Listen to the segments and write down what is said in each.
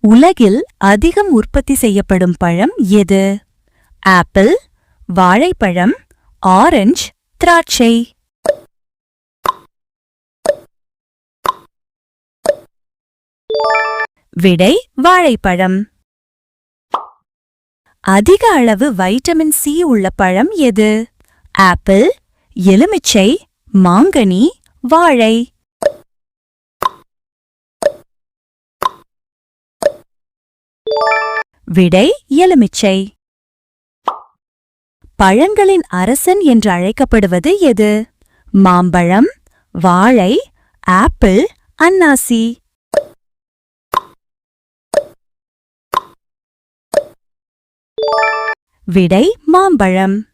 உலகில் அதிகம் உற்பத்தி செய்யப்படும் பழம் எது? ஆப்பிள் வாழைப்பழம் ஆரஞ்சு திராட்சை. விடை வாழைப்பழம். அதிக அளவு வைட்டமின் சி உள்ள பழம் எது? ஆப்பிள் எலுமிச்சை மாங்கனி வாழை. விடை எலுமிச்சை. பழங்களின் அரசன் என்று அழைக்கப்படுவது எது? மாம்பழம் வாழை ஆப்பிள் அன்னாசி. விடை மாம்பழம்.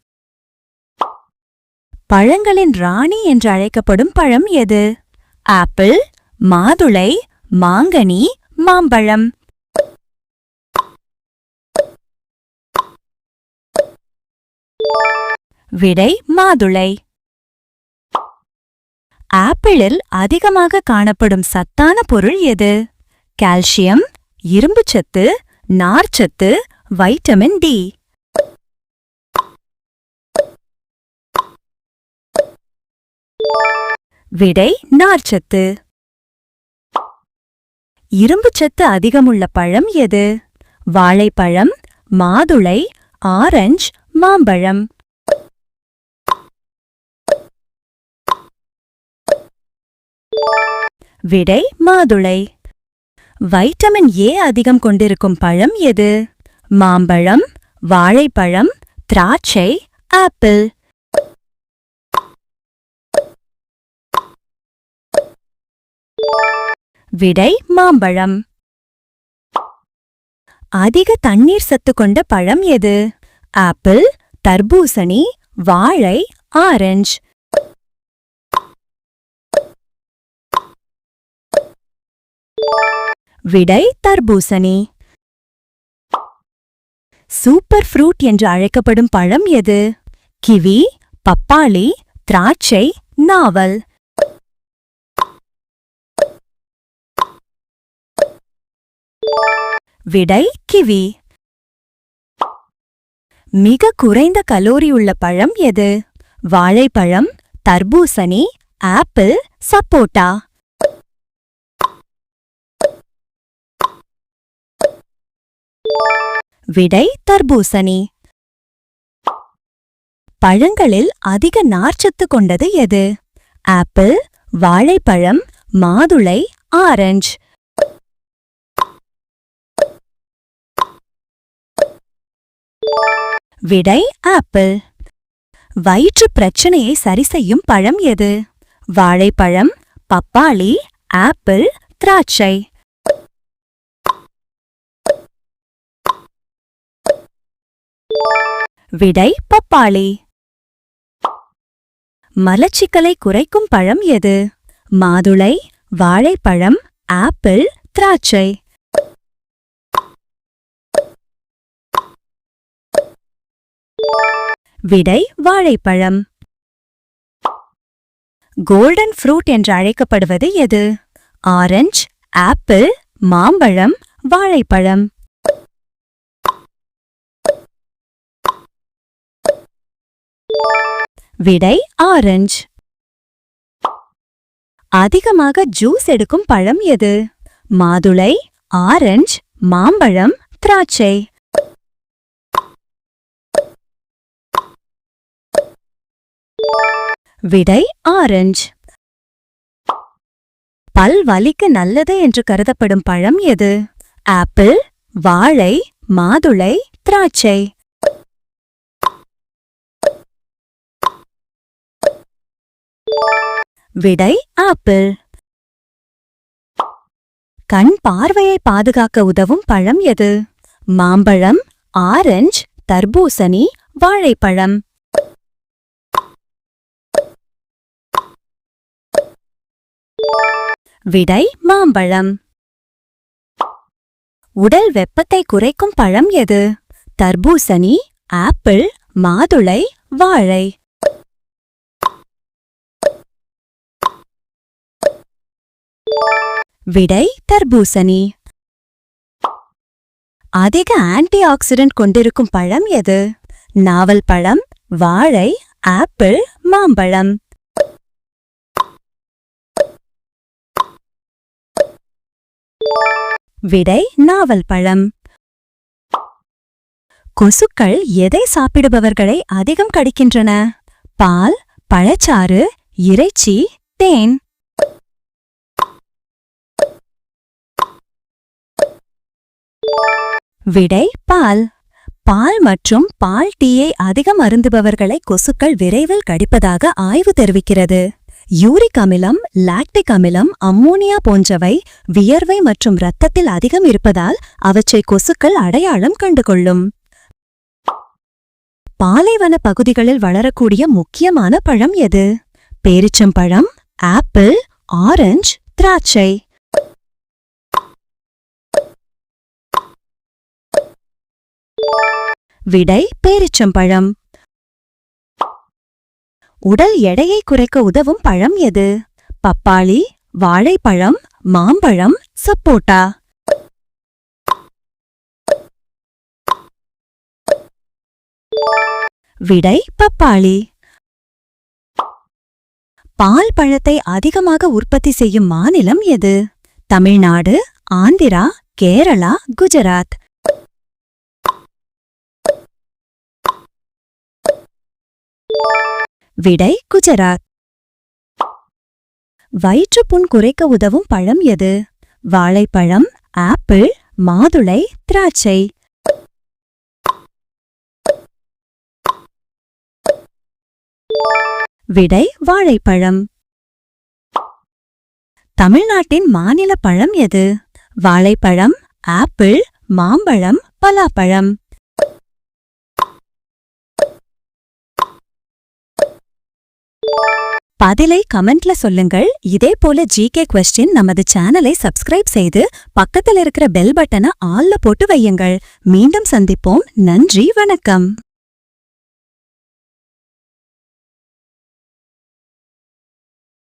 பழங்களின் ராணி என்று அழைக்கப்படும் பழம் எது? ஆப்பிள் மாதுளை மாங்கனி மாம்பழம். விடை மாதுளை. ஆப்பிளில் அதிகமாக காணப்படும் சத்தான பொருள் எது? கால்சியம் இரும்புச்சத்து நார்ச்சத்து வைட்டமின் டி. விடை நார்ச்சத்து இரும்புச்சத்து அதிகமுள்ள பழம் எது? வாழைப்பழம் மாதுளை ஆரஞ்சு மாம்பழம். விடை மாதுளை. வைட்டமின் ஏ அதிகம் கொண்டிருக்கும் பழம் எது? மாம்பழம் வாழைப்பழம் திராட்சை ஆப்பிள். விடை மாம்பழம். அதிக தண்ணீர் சத்து கொண்ட பழம் எது? ஆப்பிள் தர்பூசணி வாழை ஆரஞ்சு. விடை தர்பூசணி. சூப்பர் ஃப்ரூட் என்று அழைக்கப்படும் பழம் எது? கிவி பப்பாளி திராட்சை நாவல். விடை கிவி. மிக குறைந்த கலோரி உள்ள பழம் எது? வாழைப்பழம் தர்பூசணி ஆப்பிள் சப்போட்டா. விடை தர்பூசணி. பழங்களில் அதிக நார்ச்சத்து கொண்டது எது? ஆப்பிள் வாழைப்பழம் மாதுளை ஆரஞ்சு. விடை ஆப்பிள். வயிற்று பிரச்சனையை சரி செய்யும் பழம் எது? வாழைப்பழம் பப்பாளி ஆப்பிள் திராட்சை. விடை பப்பாளி. மலச்சிக்கலை குறைக்கும் பழம் எது? மாதுளை வாழைப்பழம் ஆப்பிள் திராட்சை. விடை வாழைப்பழம். கோல்டன் ஃப்ரூட் என்று அழைக்கப்படுவது எது? ஆரஞ்சு ஆப்பிள் மாம்பழம் வாழைப்பழம். விடை ஆரஞ்சு. அதிகமாக ஜூஸ் எடுக்கும் பழம் எது? மாதுளை ஆரஞ்சு மாம்பழம் திராட்சை. விடை ஆரஞ்சு. பல் வலிக்கு நல்லது என்று கருதப்படும் பழம் எது? ஆப்பிள் வாழை மாதுளை திராட்சை. விடை ஆப்பிள். கண் பார்வையை பாதுகாக்க உதவும் பழம் எது? மாம்பழம் ஆரஞ்சு தர்பூசணி வாழைப்பழம். விடை மாம்பழம். உடல் வெப்பத்தை குறைக்கும் பழம் எது? தர்பூசணி ஆப்பிள் மாதுளை வாழை. விடை தர்பூசணி. அதிக ஆன்டி ஆக்சிடென்ட் கொண்டிருக்கும் பழம் எது? நாவல் பழம் வாழை ஆப்பிள் மாம்பழம். விடை நாவல் பழம். கொசுக்கள் எதை சாப்பிடுபவர்களை அதிகம் கடிக்கின்றன? பால் பழச்சாறு இறைச்சி தேன். விடை பால். பால் மற்றும் பால் டீயை அதிகம் அருந்துபவர்களை கொசுக்கள் விரைவில் கடிப்பதாக ஆய்வு தெரிவிக்கிறது. யூரிக் அமிலம் லாக்டிக் அமிலம் அம்மோனியா போன்றவை வியர்வை மற்றும் இரத்தத்தில் அதிகம் இருப்பதால் அவற்றை கொசுக்கள் அடையாளம் கண்டுகொள்ளும். பாலைவன பகுதிகளில் வளரக்கூடிய முக்கியமான பழம் எது? பேரிச்சம்பழம் ஆப்பிள் ஆரஞ்சு திராட்சை. விடை பேரிச்சம்பழம். உடல் எடையை குறைக்க உதவும் பழம் எது? பப்பாளி வாழைப்பழம் மாம்பழம் சப்போட்டா. விடை பப்பாளி. பால் பழத்தை அதிகமாக உற்பத்தி செய்யும் மாநிலம் எது? தமிழ்நாடு ஆந்திரா கேரளா குஜராத். விடை குஜராத். வயிற்றுப்புண் குறைக்க உதவும் பழம் எது? வாழைப்பழம் ஆப்பிள் மாதுளை திராட்சை. விடை வாழைப்பழம். தமிழ்நாட்டின் மாநில பழம் எது? வாழைப்பழம் ஆப்பிள் மாம்பழம் பலாப்பழம். பதிலை கமெண்ட்ல சொல்லுங்கள். இதே போல ஜிகே கொஸ்டின் நமது சேனலை சப்ஸ்கிரைப் செய்து பக்கத்தில் இருக்கிற பெல் பட்டனை ஆல்ல போட்டு வையுங்கள். மீண்டும் சந்திப்போம். நன்றி வணக்கம்.